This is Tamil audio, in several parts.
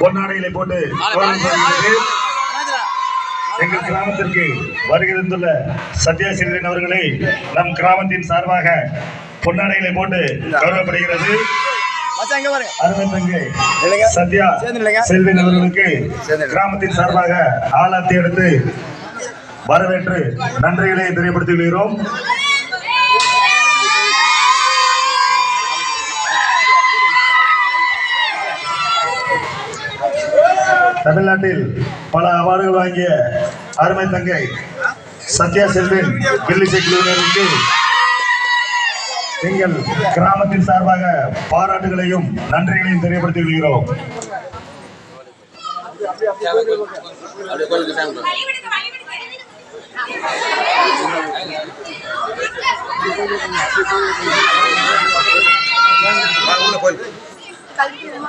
பொன்னாடைகளை போட்டு. எங்கள் கிராமத்திற்கு வருகை தந்துள்ள சத்யா சிறிதன் அவர்களை நம் கிராமத்தின் சார்பாக பொன்னாடைகளை போட்டு கௌரவப்படுகிறது. சத்யா. செல்வன் அவர்களுக்கு. கிராமத்தின் சார்பாக ஆளாத்தி எடுத்து வரவேற்று நன்றிகளை தெரியப்படுத்தி தமிழ்நாட்டில் பல அவார்டுகள் வாங்கிய அருமை தங்கை சத்யா செல்வன் வெள்ளி செக்கிலுக்கு எங்கள் கிராமத்தின் சார்பாக பாராட்டுகளையும் நன்றிகளையும் தெரியப்படுத்தி கொள்கிறோம். வழிவிடுங்க,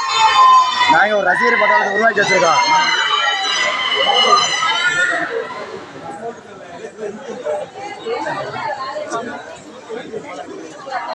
நாங்கள் ஒரு ரசிகர் பட்டாளத்தை உருவாக்கி வச்சிருக்கோம்.